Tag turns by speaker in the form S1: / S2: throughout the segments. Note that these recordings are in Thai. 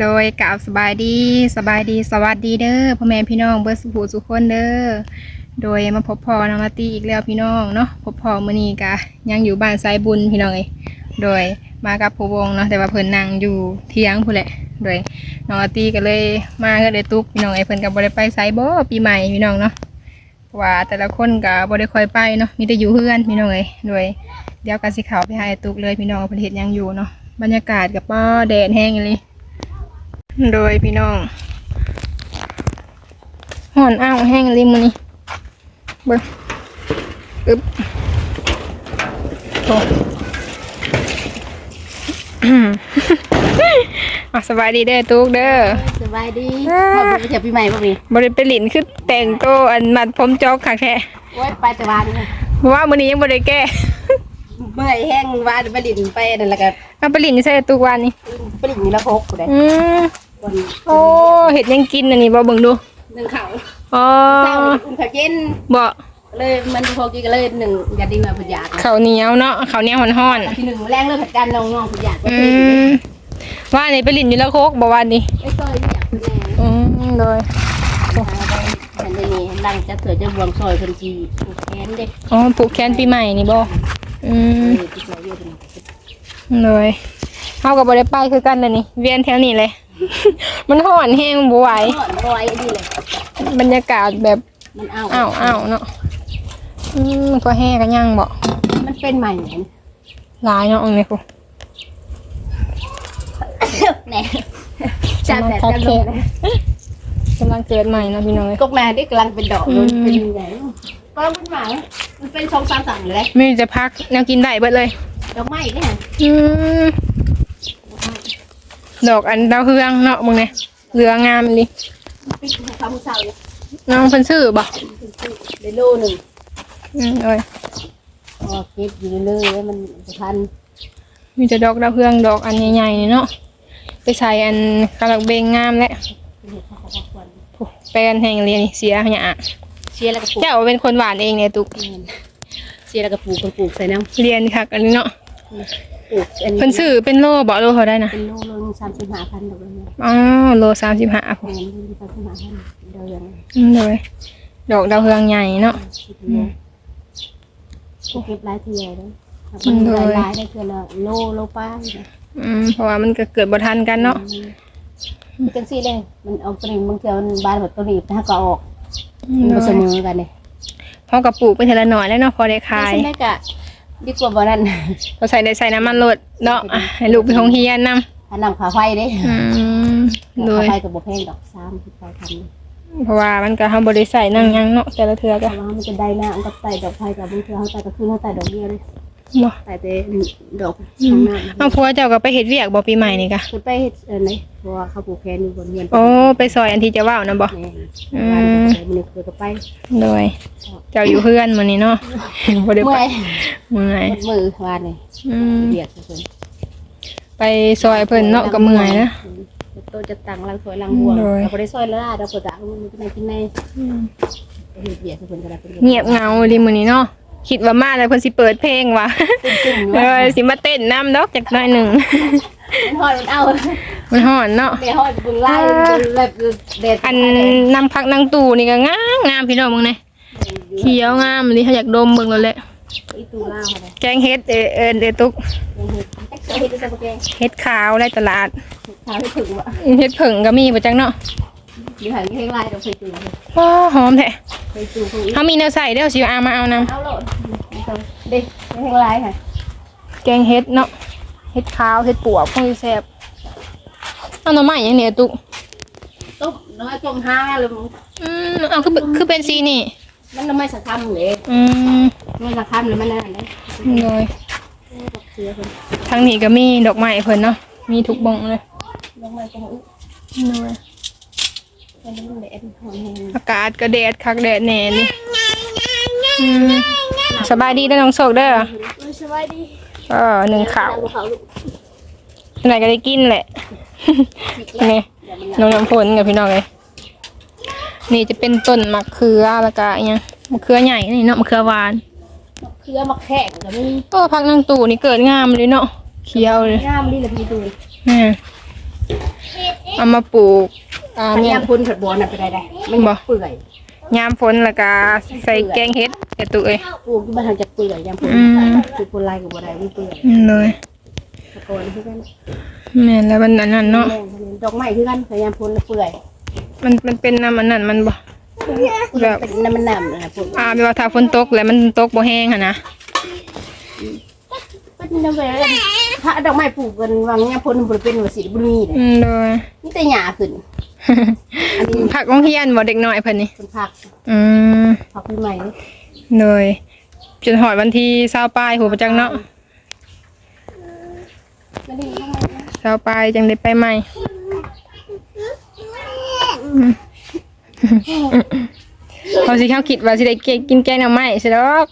S1: โดยกล่าวสบายดีสบายดีสวัสดีเด้อพ่อแม่พี่น้องเบิร์สุภูสุขคนเด้อโดยมาพบพ่อน้องอาตีอีกแล้วพี่น้องเนาะพบพ่อมื้อนี้กะยังอยู่บ้านไซบุญพี่น้องเอ้ยโดยมากับผู้วงเนาะแต่ว่าเพิ่นนั่งอยู่เที่ยงพู้แหละ โดยน้องอาตีก็เลยมาก็เลยตุกพี่น้องเอ้ยเพิ่นก็บ่ได้ไปไสบ่ปีใหม่พี่น้องเนาะเพราะว่าแต่ละคนก็บ่ได้คอยไปเนาะมีแต่อยู่เฮือนพี่น้องเอ้ยโดยเดี๋ยวก็สิเขาไปหาไอ้ตุกเลยพี่น้องว่าเพิ่นเฮ็ดหยังอยู่เนาะบรรยากาศก็ป้อแดดแห้งอีหลี โดยพี่น้องห่อนอ้าวแห้งริมอนี่เบิ้งอึ๊บโอ้อะสบายดีเด้อตุกเด้อ
S2: สบายดี
S1: อ่า
S2: พ่อไปเที่ยวปีใหม่บ่พี่
S1: บริไปหลินคือแต่งโตวอันมัดผมจอกขักแท้
S2: โอ้ยไปแต่วานนี่
S1: เพราะว่ามื้อนี้ยังบ่ได้แก้
S2: เมื่อยแห้งวานไปดินไปนั่นแหละก็
S1: เอาไปหลินใส่ตุกวันนี้
S2: ไปดินนี่ละพกกูได้
S1: อืม
S2: วัน
S1: โอ้เห็ดหยังกินอันนี้บ่เบิ่งดู
S2: หนึ่งเขา
S1: อ๋อ
S2: เศร้าเลยอุ่นข้าวเย็น
S1: บ่
S2: เลยมันพอกินก็เลยหนึ่งอย่าดิ้งมาพยาธิ
S1: ข้าวเหนียวเนาะข้าวเหนียวห่อนๆ
S2: ที่หนึ่งแรงเลิกผัดกันน้องๆพยาธิ
S1: อืมว่านี่ไปลินอยู่แล้วโคกบอกว่านี่
S2: ไอ้ซอยอยากเป็นแรง
S1: อืมเลย
S2: ฉันจะนี่หลังจากเสือจะบวงซอยคนจีผูกแขนเด็ก
S1: อ๋อผูกแขนปีใหม่นี่บ่อืม
S2: ที่ซอยเยอะเป็น
S1: เลยเฮาก็บ่ได้ไปคือกันเลยนี่เวียนแถวนี้เลย มันห่อนแห้งบ่ไหว
S2: ก่อนร้อยดีเลย
S1: บรรยากาศแบบ
S2: มันเอา
S1: อ้าวอ้าวเนาะอืมมันก็แห้กันยังบ่
S2: มันเป็นใหม่เนี่ย
S1: หลายเนาะอันนี้กู
S2: แหน่จับแบบจับลง
S1: กำลังเกิดใหม่เนาะพี่น้องเอ้ย
S2: กกแม่ที่กำลังเป็นดอก
S1: อืม
S2: มันเป็นยังไงก็เป็นหมามันเป็นสองสามสั่งเลย
S1: ไมีจะพักแนวกินได้เบิดเลย
S2: ดอกไม้เนี่ย
S1: อืม ดอกอันดาวเฮืองเนาะมึงเนี่ยเหลืองามเลย
S2: ปิดของเขาผู้สาวเลย
S1: น้องเพิ่นซื้อบ่
S2: ในโลหนึ่ง
S1: อืมเอ้ย
S2: อ๋อเก็บอยู่เรื่อยๆมันจะพัน
S1: มีแต่ดอกดาวเฮืองดอกอันใหญ่ๆนี่เนาะไปใส่อันกระลักเบงงามและ
S2: เขาเขาควร
S1: โอ้แปลนแห่งเรียนนี่เสียหยะ
S2: เชียร์แล้วก็ปลูก
S1: เจ้าเป็นคนหวานเองเนี่ยตุก
S2: เชียร์แล้วก็ปลูกคนปลูกใส่น้
S1: เรียนคักอันนี้เนาะำ
S2: ปลูกอัน
S1: เพิ่นซื้อเป็นโลบ่โลเขาได้นะ
S2: เป็นโลโลนึงสามสิบห้าพันดอกเลยเนี่ย
S1: อ๋อโลสามสิบห้าพอ
S2: เงินที่สามสิบห้าพันเดียวยัง
S1: อืมเลยดอกดาวเฮืองใหญ่เนาะ
S2: เก็บรายเทียเลยมันรายรายได้เทือละโลโลป้า
S1: อืมเพราะว่ามันก็เกิดบ่ทันกันเนาะ
S2: จังซี่เลยมันเอาตัวนี้บางเทีมันบานแบบตัวนี้ถ้าก็ออก
S1: อื
S2: มัน
S1: ม
S2: บ่เสมอกันเลย
S1: เฮาก็ปลูกไปทีละหน่อยแล้วเนาะพอได้ขาย
S2: ใช่ไหมกะ ดีกว่าบ่นั่น
S1: ก็ใส่ได้ใส่น้ำมันรดเนาะอะให้ลูกไปโรงเรียนนำ
S2: ถ้านำขาไฟเด้
S1: อืมโด
S2: ขาย ไฟกับบ่แพงดอกซ้ำที่ไฟทำ
S1: เพราะว่ามันก็เฮาบ่ได้ใส่นั่งหยังเนาะแต่ละเทื่อ
S2: แต่
S1: ก็
S2: ว่ามันจะได้หน้ามันก็ไต่ดอกไฟกับบางเทื่อเขาไต่ก็คือเขาไต่ดอกเบี้ยเลย
S1: บ่
S2: ไต่แต่ดอกข้างหน้า
S1: เอาผัวเจ้าก็ไปเฮ็ดเวียกบ่ปีใหม่นี่กะ
S2: คือไปเฮ็ดเออไหนเพราะว่าเขาปลูกแคนอยู่บนเงิน
S1: โอ้ไปซอยอันที่จะเว้านะบ่
S2: แม่บ้านก็ไปมันนี่คือก็ไป
S1: โดยเจ้าอยู่เพื่อนมื้อนี้เนาะบ่ได้
S2: เมื่
S1: ไป
S2: อย
S1: เมื่อย
S2: มือวานนี่
S1: อืม
S2: เบียดเพิ่น
S1: ไปซอยเพิ่นเนาะก็เมื่อยนะ
S2: โตจะตังล้างถ้วยล้างบัว
S1: โดย
S2: เราบ่ได้ซอยละลาเราก็จะเอามันกินในกินในเฮ็ดเบียดเพิ่นก็ได้เพิ่น
S1: เงียบเหงาดิมื้อนี้เนาะ คิดว่ามาแล้วเพิ่นสิเปิดเพลงว่ะ
S2: ตึ้งๆ
S1: เอ
S2: ว่า
S1: อสิมาเต้นน้ำดอกจักหน่อยหนึง
S2: มันฮอดมันเอา
S1: มันฮ้อนเนาะ
S2: เดี๋ยวฮอดเบิ่งไล่แบบเด็ด
S1: อันนำพักนางตู่นี่ก็งามงามพี่น้องมึงเนี่ยเขียวงามเลยเขาอยากดมเบิ่งแล้วแหละ
S2: อีตูล่าเขาเลย
S1: แกงเฮ็ดเออเออเดตุก
S2: ยังเฮ็ดจักเฮ็ดได้บ่แกง
S1: เฮ็ดขาวในตลาด
S2: ถามให้ถึงว่า
S1: เฮ็ดผึ่งก็มีประจังเนาะ
S2: อยู่หันเพลงไล่เราเคยจู
S1: ว้าหอมแท้
S2: เคยจูเคย
S1: เฮามีแนวใส่เด้อสิเอามาเอานำ
S2: เอาโลดเด็กเพลงไล่ค่ะ
S1: แกงเฮ็ดเนาะเฮ็ดขาวเฮ็ดปวกพวกนี้แซ่บเอาหน่อไม้หยังเนี่ยตุก
S2: ตุ๊บน้อยจมห้าเลย
S1: อืมเอาคือเป็นคือเป็นสีนี่
S2: มันไม่สักคำเลย
S1: อืม
S2: ไม่สักคำเลยมันนั่นเลย
S1: เลย
S2: เสือคน
S1: ทางนี้ก็มีดอกไม้เพิ่นเนาะ มีทุกบ้องเลย
S2: ลงมาตรงนี้
S1: เลย
S2: อนแห้ง
S1: อากาศก็แดดคักแดดแหน่นี่อืมสบายดีเด้อน้องโศกเด้อ
S2: สบายดี
S1: เออหนึ่งข่าว
S2: เขาลูก
S1: ไหนก็ได้กินแหละ นี่น้องน้ำฝนกับพี่น้องเลยนี่จะเป็นต้นมะเขือแล้วก็อิหยังมะเขือใหญ่นี่เนาะมะเขือหวาน
S2: เครือมักแข้งก็มี
S1: โอ้พักนางตู่นี่เกิดงามเลยเนาะเขียวเลย
S2: งามดีเลยพี่ดู
S1: นี่
S2: เเอา
S1: มาปลูก อ่า
S2: อัน
S1: เนี่
S2: นี้
S1: ย
S2: พุ่นผัดบัวน่ะไปได้ได้มัน
S1: บ่
S2: เปื่อย
S1: ยามฝนแล้วก็ใส่แกงเฮ็ดแต่ตุเอ้ย
S2: ปลูกที่บ้านทางจะเปื่อยยามพุ่น
S1: อืม
S2: คือพุ่นลายกับบัวได้มันเปื่อย
S1: เลย
S2: ตะโกนคือกัน
S1: แม่นแล้วมันอันนั้นเนาะ
S2: แม่นดอกไม้คือกันพยายามพุ่นแล้วเปื่อย
S1: มันมันเป็นน้ำอันนั้นมันบ่ แบบ
S2: เป็นน้ำมันน้ำนะพุ่น
S1: อ่าแปลว่าถ้าฝนตกแล้วมันตกบ่แห้งหั่นนะ
S2: เป็นน้ำแบบถ้าดอกไม้ปลูกกันวางยามพุ่นบ่ได้เป็นว่าสิบ่มีเลย
S1: อืมเลย
S2: มีแต่หญ้าขึ้นอันนี้
S1: ผักโรงเรียนบ่เด็กน้อยเพิ่นนี่
S2: เป็นผัก
S1: อืม
S2: ผักปีใหม่เลย
S1: เลยจนหอดวันที่20ปลายหัวประจังเนาะ
S2: ไม่ได้ทำไมนะ
S1: เช้าปลายจังได้ไปใหม่เขาสิเขาคิดว่าสิได้เกกินแกงหน่อไม้ใช่ดอก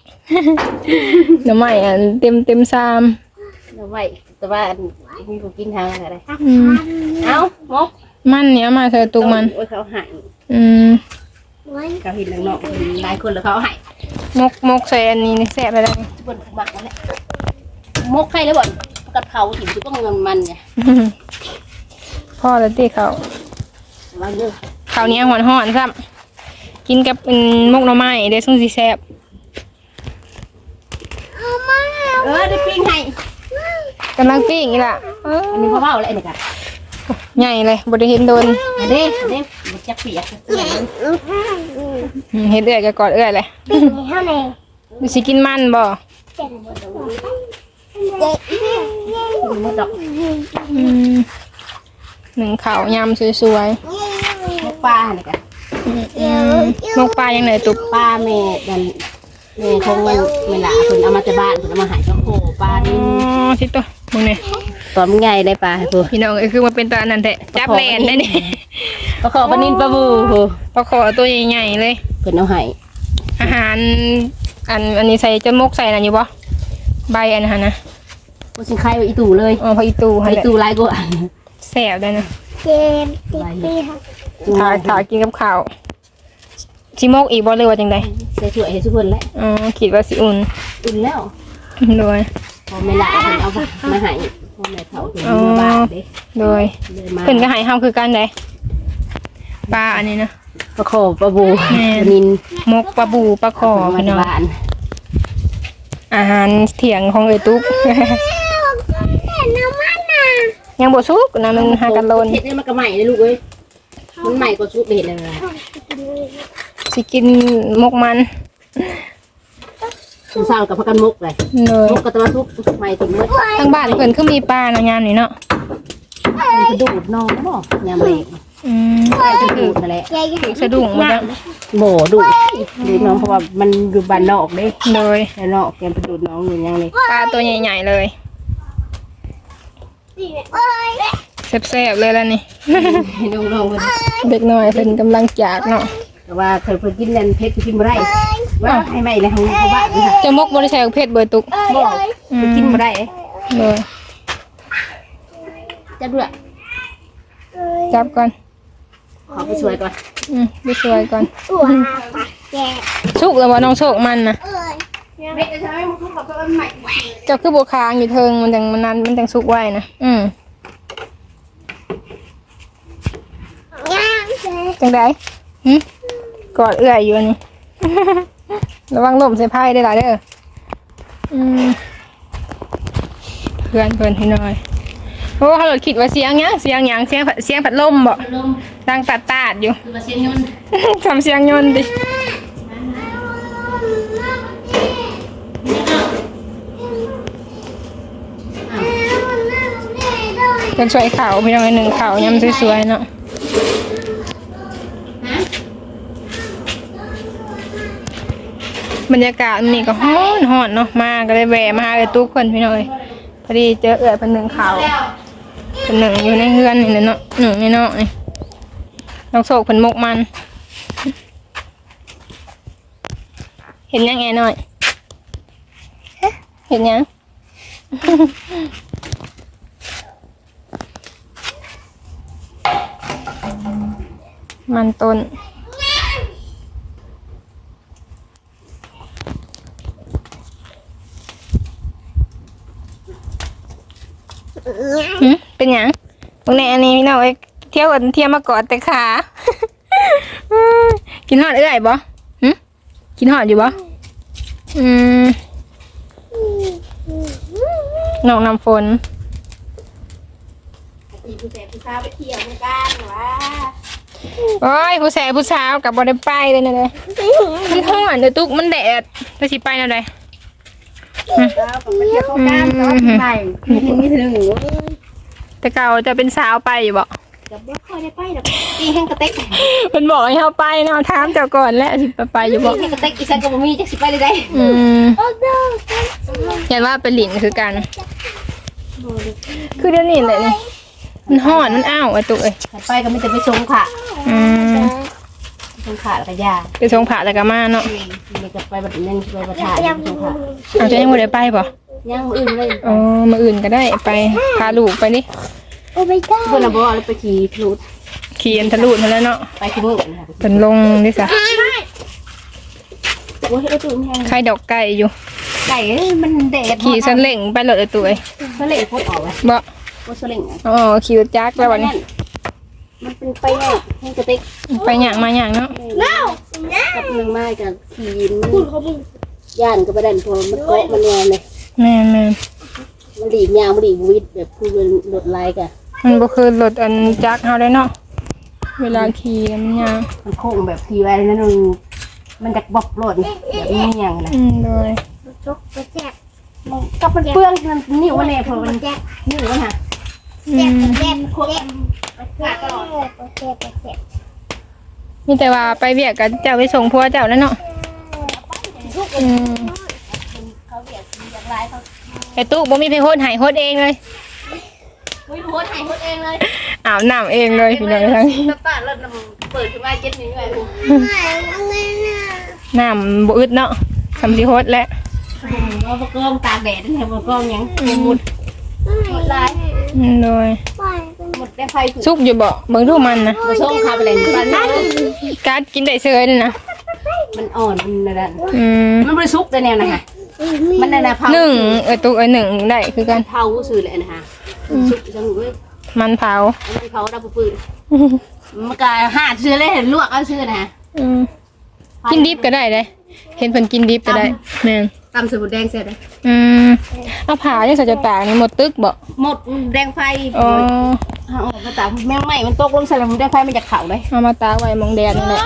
S1: หน่อไม้อันเต็มเต็มซาม
S2: ดอกไม้แต่ว่าอันมีผู้กินทางอะไร
S1: อืม
S2: เอ้ามก
S1: มันเนี่ยเอามาเธอตุกมัน
S2: โอ้ยเขาใหาย
S1: อืม
S2: เขาเห็นนอกๆหลายคนแล้วเขาใหาย
S1: มกมกใส่อันนี้นี่แซ่บไปแล้ว
S2: บนหมักนั่นแหละมกใครแล้วบ่นกับเขาถึงจะต้องเงินมันไง
S1: พ่อแล้วตีเขา
S2: วางเยอะ
S1: เขาวเหนี้ยหอนหอนๆซ้ำกินกับเป็นมกหน่อไม้เดี๋ยวส่งสีแซ่บ
S2: เออได้ปิ้งให้
S1: กำลังปิ้งอีกล่ะเออ
S2: อันนี้เขาเบ้าอะไรเนี่ยกัน
S1: ใหญ่เลยบไดเห็นโดน
S2: อันนี้อันนี้มันจะเปียก
S1: อืมเห็นเอื้อยก็กอดเอื้อยเลย
S2: เท่าไหร่
S1: ดูสิกินมันบ่
S2: มดดอก
S1: อืมหนึ่งขาวยำสวย
S2: มกปลาเนี่ยกัน
S1: ๆอืมมกปลายังไงตุก
S2: ปลาเมดันเมคงมันเวลาคุณเอามาจากบ้านคุณเอามาหายก็โคปลา
S1: อ๋
S2: นี่
S1: อทิศตัวมึงเนี่ย
S2: ตอนมันใหญ่ได้ปลาพู
S1: พี่น้องเอ้ยคือมาเป็นตัวอันนั้นแท้จับแลนได้นี่
S2: ปลาขอปลานินปลาบูพู
S1: ปลาขอตัวใหญ่ๆเลย
S2: เพิ่นเอาให้
S1: อาหารอันอันนี้ใส่จะมกใส่อันนี้บ่ใบอันนั้นนะ
S2: ผู้สิงไข่ไว้อีตู่เลย
S1: อ๋อพออีตูให้
S2: ไอตู่หลายกว่า
S1: แซ่บได้นะ
S2: หลาย
S1: ถ่ายถ่ายกินกับข้าวสิมกอีกบ่เลยว่าจังได
S2: ใส่ถ้วยให้ทุกคนแล้ว
S1: อ๋อคิดว่าสิอุ่น
S2: อุ่นแล้ว
S1: โดย
S2: พอไม่ละเพิ่นเอามาให้ พ่อแม่เฒ่าเพิ่นมาบ้านเด้
S1: โดย
S2: เลยมา
S1: เพิ่นก็ให้เฮาคือกันได้ปลาอันนี้นะ
S2: ปลาขอปลาบู
S1: แม่
S2: ปลานิน
S1: มกปลาบูปลาคอ
S2: มา
S1: พี่น้
S2: จาก
S1: อง
S2: บ้าน
S1: อาหารเถียงของเอยตุ๊ก ยังบ่สุกนะมันหากันโลน
S2: เฮ็ดให้มันก็ใหม่เลยลูกเอ้ยมันใหม่กว่าซุปเห็ดเลยนะ
S1: สิกินมกมัน
S2: ซุปเศร้ากับพักกันมุกเลย
S1: เลย
S2: มุกกับตะวันซุปใหม่ถึงมืด
S1: ทางบ้านเพิ่นคือมีปลาเนาะยามนี้เนาะ
S2: มันกระดูดน้องนะบ่ยามเล็ก
S1: อืม
S2: กระดูดนั่นแหละ
S1: สะดุ้งมาจัง
S2: โบดูดดูดน้องเพราะว่ามันอยู่บ้านนอกเด้
S1: เลย
S2: แต่นอกแกมไปดูดน้องอยู่ยังนี่
S1: ปลาตัวใหญ่ๆเลยแซ่บๆเลยแล้วนี่
S2: ให้น้องๆมัน
S1: เด็กน้อยเพิ่นกำลังจากเนาะ
S2: แต่ว่าเคยเพิ่นกินนั่นเพชรกินบ่ได้ ว่าให้ใหม่เลยของเขาบ้านนี่ค่ะ
S1: จะมกบ่ได้ใส่เพชรเบอร์ตุก
S2: บ่ไปกินบ่ได้
S1: เลย
S2: จะด้วย
S1: จับก่อน
S2: ขอไปช่วยก่อน
S1: อืมดูสวยก่อนสุกแล้วบ่น้องโชคมันน่ะ
S2: เม็ดจะใช้มุกกับต้นใหม่
S1: เจ้าคือบัวคางอยู่เทิงมันจังมันนั้นมันจังสุกไว้นะอืมจังไดหึกอดเอื้อยอยู่อันนี่ ระวังล่มใส่ไพ่ได้หลายเด้ออืมเพื่อนเพื่อนพี่น้อยโอ้เขาหลดคิดว่าเสียงหยังเสียงหยังเสียงเสียงพัดลมบ่
S2: ลม
S1: ดังตัดตาดอยู่
S2: คือมาเสียงยนต์
S1: ทำเสียงยนต์ดิเป็นช่วยข่าวพี่น้องไอ้หนึ่งข่าวยำสวยๆเนาะ บรรยากาศมันนี่ก็ฮ้อนฮ้อนเนาะมาก็เลยแวะมาหาไอ้ตุ๊กคนพี่น้อยพอดีเจอเอื้อยเป็นหนึ่งข่าวเป็นหนึ่งอยู่ในเฮือนนี่แหละเนาะหนึ่งในเนาะนี่น้องโศกเป็นมกมัน เห็นยังไงหน่อยเห็นยังมันต้น หึ เป็นหยังพวกนี้อันนี้พี่น้องเอ้ยเที่ยวกันเที่ยวมากอดแต่ขากินหอดเอื้อยบ่หึกินหอดอยู่บ่อืมน้องน้ำฝน
S2: อีผู้แสบผู้สาวไปเที่ยวเหมือนกันวะ
S1: โอ้ยผู้แสบผู้สาวกับบอได้ไปเลยนะเลยมันหอนเดี๋ยวตุกมันแดดไปสิไปแนวใด
S2: แล้วก็ไปเที่ยวเขากันแล้วก็ไปปีหนึงไม่ถึงเว้ย
S1: แต่เก่าจะเป็นสาวไปอยู่บ่
S2: จะบ่ค่อยได้ไปดอกปีแห้งกระเต็ก
S1: มันบอกให้เขาไปเนาะถามเจ้าก่อนแล้วสิไปไปอยู่บ่
S2: ปีแห้งกระเต็กอีสันก็บ่มีจักสิไปเลยได้
S1: อืมยันว่าเป็นหลินคือกัน คือเดี๋ยวนี้แหละนี่มันหอนมันอ้าวไอ้ตุกเอ้ย
S2: ไปก็ไม่จะไปชงค่ะ
S1: อืม
S2: ชงค่ะแล้วก็ยา
S1: ไปส่งผ่าแล้วก็มาเนาะ
S2: นี่ก็ไปบัดนั้นไปบัดถ่ายชงค่ะ
S1: เอาจะยังบ่ได้ไปบ่
S2: ย่างอื่นเลย
S1: อ๋อมาอื่นก็ได้ไปพาลูกไปนี่
S2: เพิ่นน่ะบ่เอาไปขี่พลูด
S1: ขี่อันทะลุนั่นแหล้วเนาะ
S2: ไปขี่มือกันค่ะ
S1: เป็นลงดิซะ
S2: โอ้ยเออตื่นแห้ง
S1: ไข่ดอกไก่อยู่
S2: ไก่เอ้ยมันแดด
S1: ขี่สันเล่งไปรถไอ้ตุกเอ้ย
S2: มันเล่งโคตรออกเลย
S1: บ่
S2: โคตรเล่ง
S1: อ๋อขี่รถจักรแล้ววันนี้
S2: มันเป็นไปแน่แห้งกระเต็ก
S1: ไปหยังมาหยังเนาะ
S2: กับหนึ่งไม้กับขี่มันย่านก็ไปดันพอมันเกาะมันแน่เลย
S1: แม่นแม่น
S2: มันดีดยาวมันดีดวิดแบบผู้เป็นรถไล่กัน
S1: มันบ่คือรถอันจักรเฮาได้เนาะเวลาขี่น่ะมันยาก
S2: มันโค้งแบบขี่ไว้นั่นมันมันจะบอกรถแบบนี้อย่างนะ
S1: อืมโดย
S2: กับมันเปื้อนมันนิ่วมันแน่พอมันนิ่วมันฮะ
S1: อืมมีแต่ว่าไปเวียกกับเจ้าไปส่งพัวเจ้าแล้วเนาะอืม ไอ้ตู้บ่มีไปโฮดใหายโฮดเองเลย
S2: อุ้ยโพสถ่ายโพสเองเลย
S1: อาบน้ำเองเลยพี่น้องทั้ง
S2: น้ำตาลรถน้ำเปิดขึ้นมาเจ็ดนิ้วเลย
S1: น้ำบ่อึดเนาะทำสิโฮดแล้ว
S2: เอาประกองตากแดดนี่ประกองยังหมดหมดลาย
S1: อืมโดย
S2: หมดแต่ไฟถูก
S1: สุกอยู่บ่เบิ่งดูมันนะ
S2: ผสมคาไปเลยมันนั่น
S1: การดกินได้เซยนี่นะ
S2: มันอ่อนมันนั่น
S1: อืม
S2: มันบริสุกแต่แนวนะคะ มันนั่นนะเผา
S1: หนึ่งเออตุกเออหนึ่งได้คือกัน
S2: เผาสื่อเลยนะคะสุกจังเลย
S1: มันเผา
S2: มันเผาดับปืนมันก็หาซื้อเลยลวกเอาซื้อนะ
S1: อืมกินดิบก็ได้เลยเห็นเพิ่นกินดิบก็ได้แม่น
S2: ตำสมุนแดงเสร็จเลย
S1: อืมเอาผ่าเนี่ยใส่จะตากนี่หมดตึกบ่
S2: หมดแดงไฟ
S1: อ๋อ
S2: เอาออกมาตากแมงไหม้มันตกลงใส่แล้วมันแดงไฟมันจะเข่าเลย
S1: เอามาตากไว้มองแดดนี่แหละ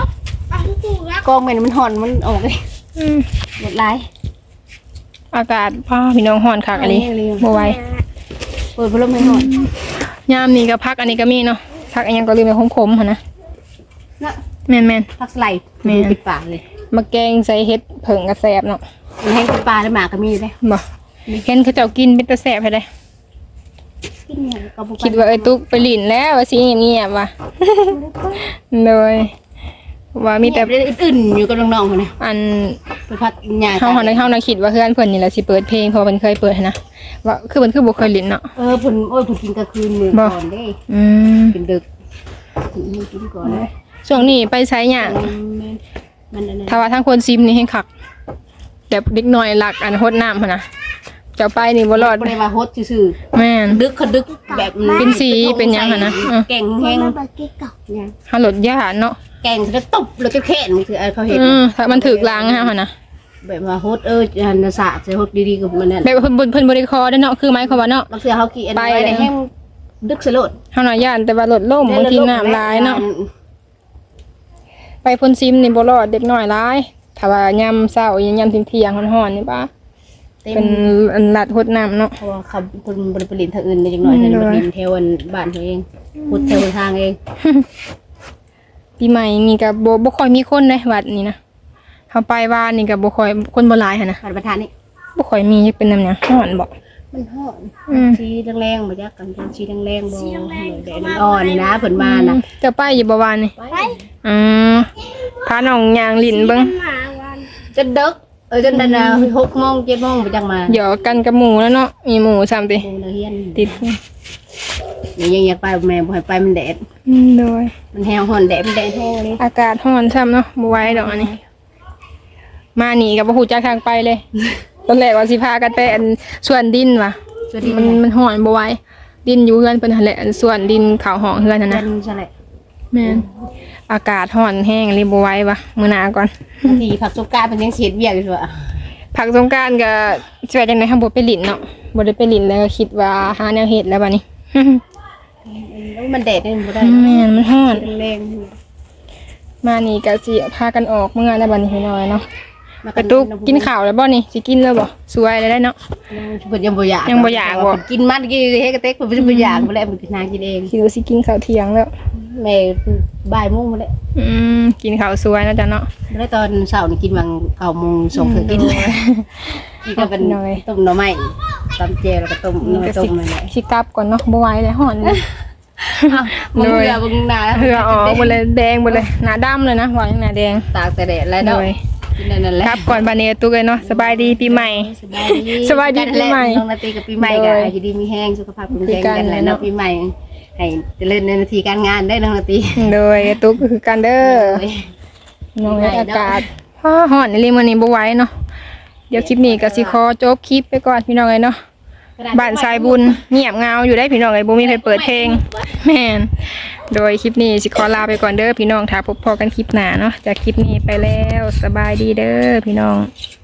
S2: กองมันมันห่อนมันออกเลย
S1: อืม
S2: หมดลาย
S1: อากาศพ่อพี่น้องฮ้อนคักอันนี้บ่ไหว
S2: เปิดพัดลมให้ห่อน
S1: ยามนี้ก็พักอันนี้ก็มีเนาะพักอันยังก็ลืมไปขมๆหั่นนะ
S2: นะ
S1: แม่น
S2: ผักสไลด์
S1: แม่
S2: ปิดปากเลย
S1: ๆมาแกงใส่เห็ดเผิงกระแสบเนาะ
S2: มันแห้งปิดปากแล้วหมาก็มีเลย
S1: บ่เห็นเขาเจ้ากินเป็นตะแสบให้ได้
S2: กินอย่างกับ
S1: คิดว่าไอ้ตุ๊กไปหลินแล้วว่าสิเงียบๆว่ะเลยว่ามี
S2: มี
S1: แต่
S2: แต่อื่นๆอยู่กับน้องๆคนนี้
S1: อัน
S2: ไปพักยา
S1: เฮาเฮาในเฮาในคิดว่าเพื่อนเพิ่นนี่แหละสิเปิดเพลงเพราะเพิ่นเคยเปิดหั้นนะว่าคือเพิ่นคือบ่เคยหลินเนาะ
S2: เออผลโอ้ยผลกินกลางคืนมือ
S1: บ่
S2: ก่อนเด้
S1: อืม
S2: เป็นดึกกินกินก่อนเลย
S1: ช่วงนี้ไปใช้หยัง
S2: มันมันอันนั้น
S1: ถ้าว่าทางคนซิมนี่ให้คักแบบเด็กน้อยหลักอันฮดน้ำหั่นนะเจ้าไปนี่บ่รอด
S2: บ่ได้ว่าโฮสซื่อ
S1: แม่น
S2: ๆดึกเขาดึกแบบ
S1: เป็นสีเป็นหยังหั่นนะเออ
S2: แกงแห้งเนี่ย
S1: เฮาลดยาเนาะ
S2: แกงเขาจะตบแล้วก็แค่นมันคือเขาเห็น
S1: อืมถ้ามันถึกล้างเฮาหั่นนะ
S2: แบบว่าโฮสเอออันสะจะโฮสดีๆกับมันนั่น
S1: แบบว่าเพิ่นบ่เพิ่นบ่ได้คอได้เนาะคือหมายความว่าเนาะ
S2: บางทีเขากี่อัน
S1: ไป
S2: ไว้ในแห้งดึกสลด
S1: เฮาน่ะย่านแต่ว่าลดล่มบางทีน้ำลายเนาะไปพ่นซิมนี่บ่รอดเด็กน้อยหลายถ้าว่ายามเช้ายามเที่ยงๆร้อนๆนี่ป่ะ
S2: เต็ม
S1: เป็นอันลัดหดน้ำเนาะ
S2: เพราะว่าเขาคนบริปรินทางอื่นในจังหน่อย
S1: อืม
S2: แต่บรินเทวันบ้านเขาเองพุทธเทวทางเอง
S1: ปีใหม่นี่ก็บ่บ่ค่อยมีคนเลยวัดนี่นะเฮาไปว่านี่ก็บ่ค่อยคนบ่หลายหั่นนะ
S2: บ้านประธานนี่
S1: บ่ค่อยมีเป็นนำหยังร้อนบ่
S2: มันหอน
S1: อืม
S2: ชีแรงๆบ่จักกันชีแรงๆบ่แดดมันอ่อนนี่นะเพิ่นมานะ
S1: จะไปอยู่บ่วานนี่
S2: ไป
S1: อืมพาน้องย่างลิ้นเบิ่ง
S2: จนดึกเออจนดันน่ะ6โมง7โมงบ่จักมา
S1: หยอกกันกับหมูแล้วเนาะมีหมูซ้ำติ
S2: โอ้ละ เฮียน
S1: ติด
S2: นี่ยังอยากไปแม่บ่ให้ไปมันแดด
S1: อืมโดย
S2: มันแห้งฮ้อนแดดมันแดดแห้งเลย
S1: อากาศร้อนซ้ำเนาะบ่ไหวดอกอันนี้ มานี่ก็บ่ฮู้จักทางไปเลย ตอนแรกว่าสิพากันไปอันสวนดินว่ะ
S2: สวัสดี
S1: มันมันห่อนบ่ไหวดินอยู่เฮือนเพิ่นหั่นแหละอันส่วนดินเขาห้องเฮือนนั่น
S2: ยั
S1: นะ
S2: นซะแหละ
S1: แม่นอากาศร้อนแห้งรีบไหว้ปะมื้อหน้าก่อน
S2: บางทีผักสงกรารเป็นยังเสียดเวียกอยู่ว่า
S1: ผักสงกรารก็สิว่าจังได๋ครับบ่ไปลิ้นเนาะบ่ได้ไปลิ้นแล้วก็คิดว่าหาแนวเฮ็ดแล้วบัดนี้
S2: มันแดดนี่บ่ได้
S1: แม่นมันร้อน
S2: แรง
S1: มานี่ก็สิพากันออกเมื่อแล้วบัดนี้พี่น้อยเนาะ
S2: ๆ
S1: กระตุกกินข้าวแล้วบ่นี่สิกินแล้วบ่สวยเลยได้เนาะ
S2: เพิ่นยังบ่อยาก
S1: ยังบ่อยากบ่
S2: เพิ่นกินมันกินเฮ็ดกระเต็กเพิ่นบ่อยากบ่แล้วเพิ่นกินนางกินเอง
S1: คิดว่าสิกินข้าวเที่ยงแล้ว
S2: แม่บ่ายโมงบ่แล้ว
S1: อืมกินข้าวสวยนะจ๊ะเนาะ
S2: บ่ได้ตอนเช้านี่กินวัง9โมงส่งเพิ่นกินกินก็เป็น
S1: หน่อย
S2: ต้มหน่อไม้ตำเจแล้วก็ต้มหน่อไม้ต้มนั่นแหละ
S1: สิกลับก่อนเนาะบ่ไหวแล้วฮ้อนเลย
S2: มึงเหือมึงหนา
S1: เหือออกหมดเลยแดงหมดเลยหน้าดำเลยนะว่ายังหน้าแดง
S2: ตากแต่แดดแล้วเนาะ
S1: เลย
S2: กินนั่นแหละ
S1: ครับก่อนบานเนตุกเลยเนาะสบายดีปีใหม่
S2: สบายดี
S1: สบายดีปีใหม่
S2: น้องนาตีกับปีใหม่กัน
S1: เลย
S2: อยู่ดีมีแห้งสุขภาพแข็งแรง
S1: คือกั
S2: กันนแหละ
S1: เนาะ
S2: เนาะปีใหม่ให้เจริญในหนาทีการงานได้น้องนาตี
S1: โดยตุกก็คือกันเด้อน้องอากาศฮ้อฮ้อนในริมวันนี้บ่ไหวเนาะเดี๋ยวคลิปนี้ก็สิขอจบคลิปไปก่อนพี่น้องเลยเนาะ บ้านสายบุญเงียบเงาอยู่ได้พี่น้องเลยบ่มีใครเปิดเพลง แม่นโดยคลิปนี้สิขอลาไปก่อนเด้อพี่น้องถ้าพบพอกันคลิปหน้าเนาะจากคลิปนี้ไปแล้วสบายดีเด้อพี่น้อง
S2: ส